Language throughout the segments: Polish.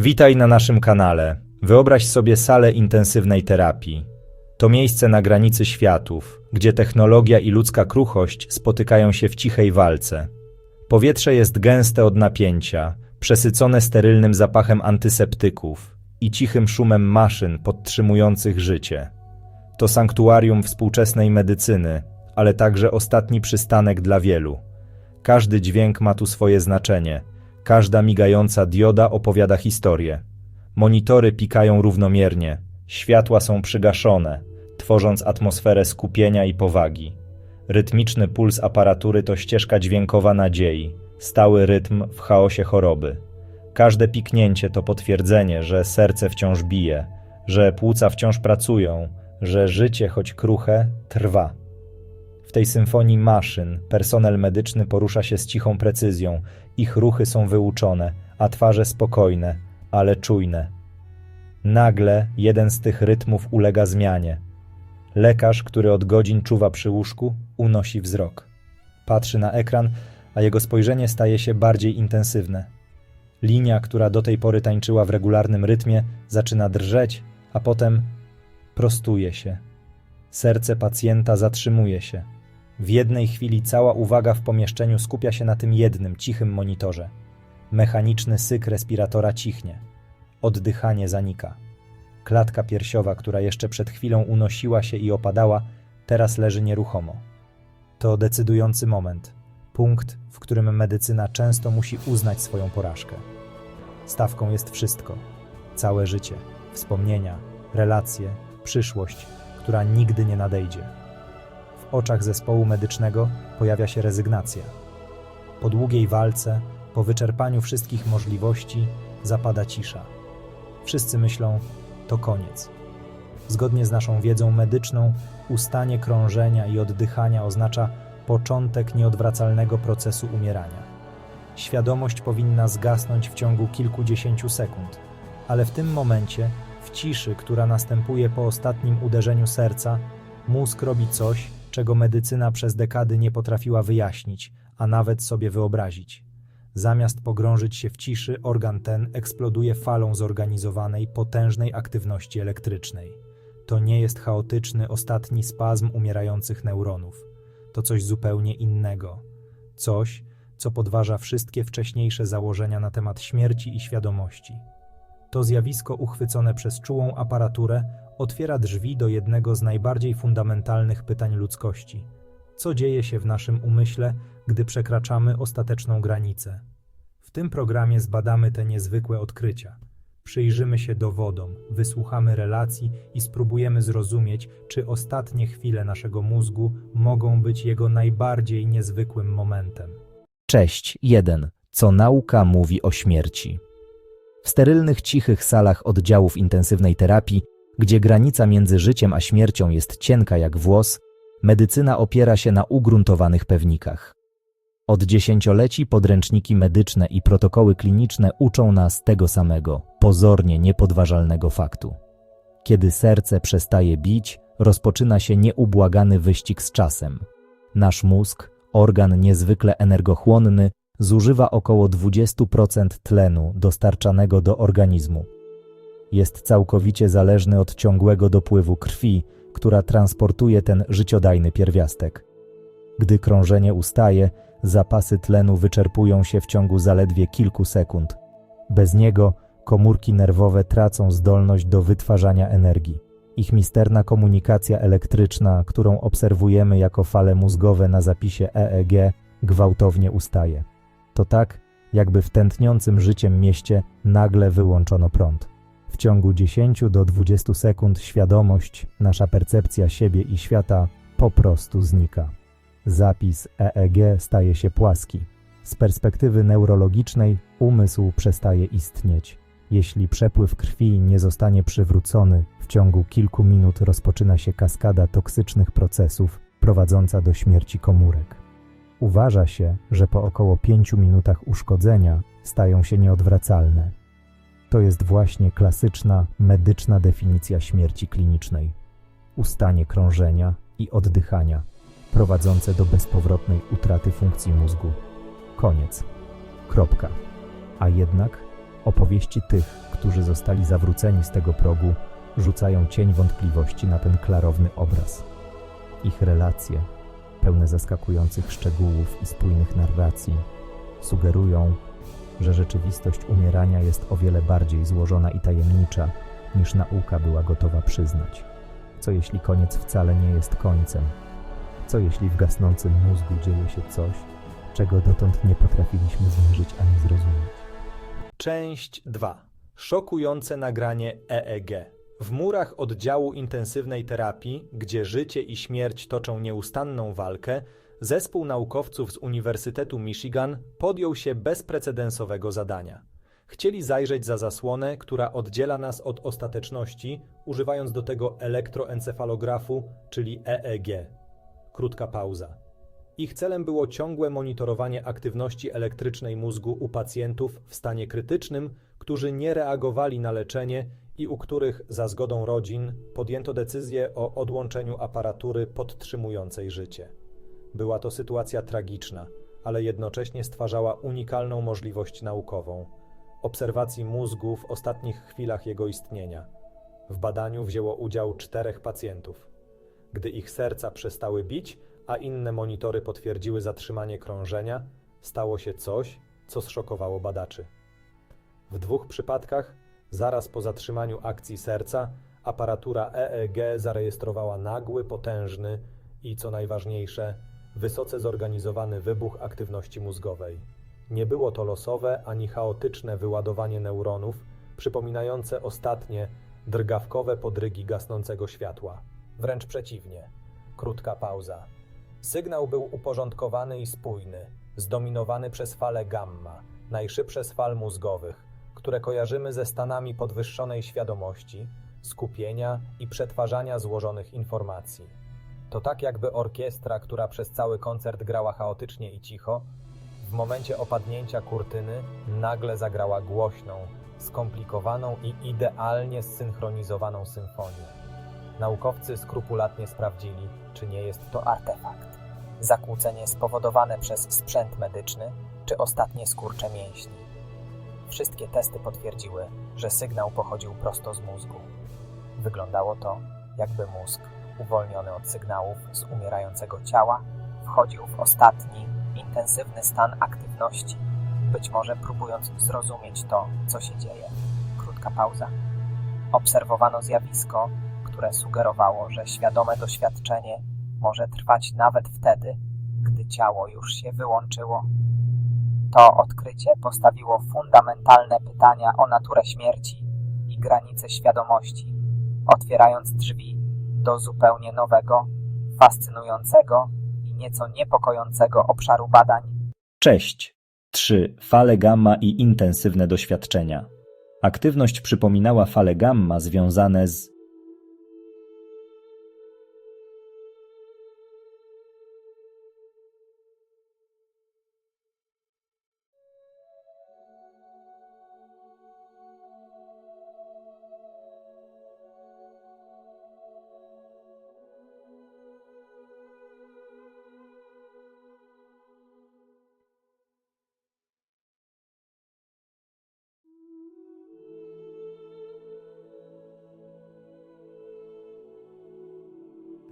Witaj na naszym kanale. Wyobraź sobie salę intensywnej terapii. To miejsce na granicy światów, gdzie technologia i ludzka kruchość spotykają się w cichej walce. Powietrze jest gęste od napięcia, przesycone sterylnym zapachem antyseptyków i cichym szumem maszyn podtrzymujących życie. To sanktuarium współczesnej medycyny, ale także ostatni przystanek dla wielu. Każdy dźwięk ma tu swoje znaczenie. Każda migająca dioda opowiada historię. Monitory pikają równomiernie, światła są przygaszone, tworząc atmosferę skupienia i powagi. Rytmiczny puls aparatury to ścieżka dźwiękowa nadziei, stały rytm w chaosie choroby. Każde piknięcie to potwierdzenie, że serce wciąż bije, że płuca wciąż pracują, że życie, choć kruche, trwa. W tej symfonii maszyn personel medyczny porusza się z cichą precyzją, ich ruchy są wyuczone, a twarze spokojne, ale czujne. Nagle jeden z tych rytmów ulega zmianie. Lekarz, który od godzin czuwa przy łóżku, unosi wzrok. Patrzy na ekran, a jego spojrzenie staje się bardziej intensywne. Linia, która do tej pory tańczyła w regularnym rytmie, zaczyna drżeć, a potem prostuje się. Serce pacjenta zatrzymuje się. W jednej chwili cała uwaga w pomieszczeniu skupia się na tym jednym, cichym monitorze. Mechaniczny syk respiratora cichnie. Oddychanie zanika. Klatka piersiowa, która jeszcze przed chwilą unosiła się i opadała, teraz leży nieruchomo. To decydujący moment, punkt, w którym medycyna często musi uznać swoją porażkę. Stawką jest wszystko: całe życie, wspomnienia, relacje, przyszłość, która nigdy nie nadejdzie. Oczach zespołu medycznego pojawia się rezygnacja. Po długiej walce, po wyczerpaniu wszystkich możliwości, zapada cisza. Wszyscy myślą, to koniec. Zgodnie z naszą wiedzą medyczną, ustanie krążenia i oddychania oznacza początek nieodwracalnego procesu umierania. Świadomość powinna zgasnąć w ciągu kilkudziesięciu sekund, ale w tym momencie, w ciszy, która następuje po ostatnim uderzeniu serca, mózg robi coś, czego medycyna przez dekady nie potrafiła wyjaśnić, a nawet sobie wyobrazić. Zamiast pogrążyć się w ciszy, organ ten eksploduje falą zorganizowanej, potężnej aktywności elektrycznej. To nie jest chaotyczny, ostatni spazm umierających neuronów. To coś zupełnie innego. Coś, co podważa wszystkie wcześniejsze założenia na temat śmierci i świadomości. To zjawisko uchwycone przez czułą aparaturę otwiera drzwi do jednego z najbardziej fundamentalnych pytań ludzkości. Co dzieje się w naszym umyśle, gdy przekraczamy ostateczną granicę? W tym programie zbadamy te niezwykłe odkrycia. Przyjrzymy się dowodom, wysłuchamy relacji i spróbujemy zrozumieć, czy ostatnie chwile naszego mózgu mogą być jego najbardziej niezwykłym momentem. Cześć 1. Co nauka mówi o śmierci? W sterylnych, cichych salach oddziałów intensywnej terapii, gdzie granica między życiem a śmiercią jest cienka jak włos, medycyna opiera się na ugruntowanych pewnikach. Od dziesięcioleci podręczniki medyczne i protokoły kliniczne uczą nas tego samego, pozornie niepodważalnego faktu. Kiedy serce przestaje bić, rozpoczyna się nieubłagany wyścig z czasem. Nasz mózg, organ niezwykle energochłonny, zużywa około 20% tlenu dostarczanego do organizmu. Jest całkowicie zależny od ciągłego dopływu krwi, która transportuje ten życiodajny pierwiastek. Gdy krążenie ustaje, zapasy tlenu wyczerpują się w ciągu zaledwie kilku sekund. Bez niego komórki nerwowe tracą zdolność do wytwarzania energii. Ich misterna komunikacja elektryczna, którą obserwujemy jako fale mózgowe na zapisie EEG, gwałtownie ustaje. To tak, jakby w tętniącym życiem mieście nagle wyłączono prąd. W ciągu 10 do 20 sekund świadomość, nasza percepcja siebie i świata po prostu znika. Zapis EEG staje się płaski. Z perspektywy neurologicznej umysł przestaje istnieć. Jeśli przepływ krwi nie zostanie przywrócony, w ciągu kilku minut rozpoczyna się kaskada toksycznych procesów prowadząca do śmierci komórek. Uważa się, że po około 5 minutach uszkodzenia stają się nieodwracalne. To jest właśnie klasyczna medyczna definicja śmierci klinicznej. Ustanie krążenia i oddychania, prowadzące do bezpowrotnej utraty funkcji mózgu. Koniec. Kropka. A jednak opowieści tych, którzy zostali zawróceni z tego progu, rzucają cień wątpliwości na ten klarowny obraz. Ich relacje, pełne zaskakujących szczegółów i spójnych narracji, sugerują, że rzeczywistość umierania jest o wiele bardziej złożona i tajemnicza, niż nauka była gotowa przyznać. Co jeśli koniec wcale nie jest końcem? Co jeśli w gasnącym mózgu dzieje się coś, czego dotąd nie potrafiliśmy zmierzyć ani zrozumieć? Część 2. Szokujące nagranie EEG. W murach oddziału intensywnej terapii, gdzie życie i śmierć toczą nieustanną walkę, zespół naukowców z Uniwersytetu Michigan podjął się bezprecedensowego zadania. Chcieli zajrzeć za zasłonę, która oddziela nas od ostateczności, używając do tego elektroencefalografu, czyli EEG. Krótka pauza. Ich celem było ciągłe monitorowanie aktywności elektrycznej mózgu u pacjentów w stanie krytycznym, którzy nie reagowali na leczenie i u których, za zgodą rodzin, podjęto decyzję o odłączeniu aparatury podtrzymującej życie. Była to sytuacja tragiczna, ale jednocześnie stwarzała unikalną możliwość naukową obserwacji mózgu w ostatnich chwilach jego istnienia. W badaniu wzięło udział czterech pacjentów. Gdy ich serca przestały bić, a inne monitory potwierdziły zatrzymanie krążenia, stało się coś, co zszokowało badaczy. W dwóch przypadkach, zaraz po zatrzymaniu akcji serca, aparatura EEG zarejestrowała nagły, potężny i, co najważniejsze, wysoce zorganizowany wybuch aktywności mózgowej. Nie było to losowe ani chaotyczne wyładowanie neuronów, przypominające ostatnie, drgawkowe podrygi gasnącego światła. Wręcz przeciwnie. Krótka pauza. Sygnał był uporządkowany i spójny, zdominowany przez fale gamma, najszybsze z fal mózgowych, które kojarzymy ze stanami podwyższonej świadomości, skupienia i przetwarzania złożonych informacji. To tak jakby orkiestra, która przez cały koncert grała chaotycznie i cicho, w momencie opadnięcia kurtyny nagle zagrała głośną, skomplikowaną i idealnie zsynchronizowaną symfonię. Naukowcy skrupulatnie sprawdzili, czy nie jest to artefakt. Zakłócenie spowodowane przez sprzęt medyczny, czy ostatnie skurcze mięśni. Wszystkie testy potwierdziły, że sygnał pochodził prosto z mózgu. Wyglądało to, jakby mózg, uwolniony od sygnałów z umierającego ciała, wchodził w ostatni, intensywny stan aktywności, być może próbując zrozumieć to, co się dzieje. Krótka pauza. Obserwowano zjawisko, które sugerowało, że świadome doświadczenie może trwać nawet wtedy, gdy ciało już się wyłączyło. To odkrycie postawiło fundamentalne pytania o naturę śmierci i granice świadomości, otwierając drzwi do zupełnie nowego, fascynującego i nieco niepokojącego obszaru badań. Cześć. 3. Fale gamma i intensywne doświadczenia. Aktywność przypominała fale gamma związane z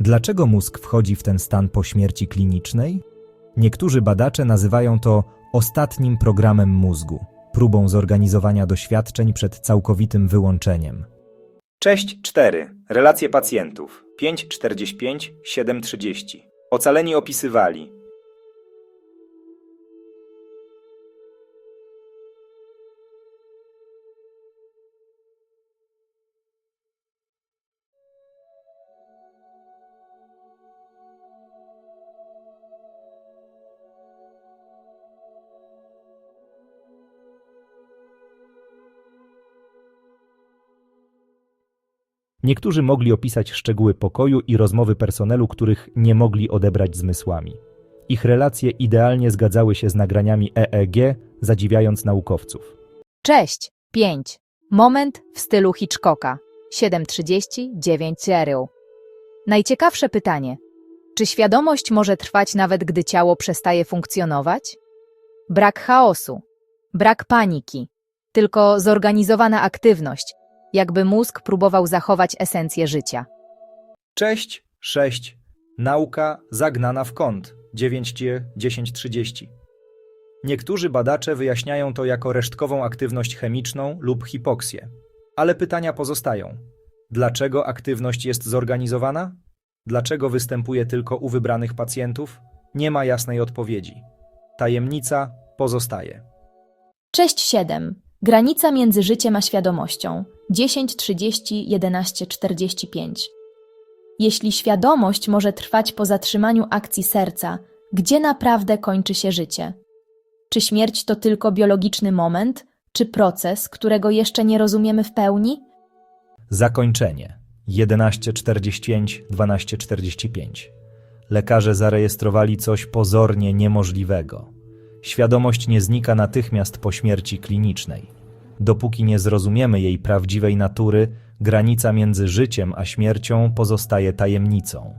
Dlaczego mózg wchodzi w ten stan po śmierci klinicznej? Niektórzy badacze nazywają to ostatnim programem mózgu, próbą zorganizowania doświadczeń przed całkowitym wyłączeniem. Cześć 4. Relacje pacjentów 5.45, 7.30. Ocaleni opisywali. Niektórzy mogli opisać szczegóły pokoju i rozmowy personelu, których nie mogli odebrać zmysłami. Ich relacje idealnie zgadzały się z nagraniami EEG, zadziwiając naukowców. Cześć. 5. Moment w stylu Hitchcocka. 7.39 Najciekawsze pytanie. Czy świadomość może trwać nawet gdy ciało przestaje funkcjonować? Brak chaosu. Brak paniki. tylko zorganizowana aktywność, jakby mózg próbował zachować esencję życia. Cześć, 6. Nauka zagnana w kąt, 9G 1030. Niektórzy badacze wyjaśniają to jako resztkową aktywność chemiczną lub hipoksję. Ale pytania pozostają. Dlaczego aktywność jest zorganizowana? Dlaczego występuje tylko u wybranych pacjentów? Nie ma jasnej odpowiedzi. Tajemnica pozostaje. Cześć 7. Granica między życiem a świadomością 10.30 11.45. Jeśli świadomość może trwać po zatrzymaniu akcji serca, gdzie naprawdę kończy się życie? Czy śmierć to tylko biologiczny moment, czy proces, którego jeszcze nie rozumiemy w pełni? Zakończenie 11.45, 12.45. Lekarze zarejestrowali coś pozornie niemożliwego. Świadomość nie znika natychmiast po śmierci klinicznej. Dopóki nie zrozumiemy jej prawdziwej natury, granica między życiem a śmiercią pozostaje tajemnicą.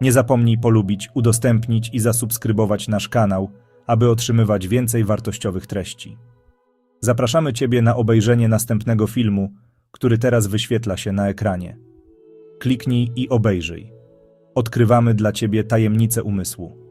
Nie zapomnij polubić, udostępnić i zasubskrybować nasz kanał, aby otrzymywać więcej wartościowych treści. Zapraszamy Ciebie na obejrzenie następnego filmu, który teraz wyświetla się na ekranie. Kliknij i obejrzyj. Odkrywamy dla Ciebie tajemnice umysłu.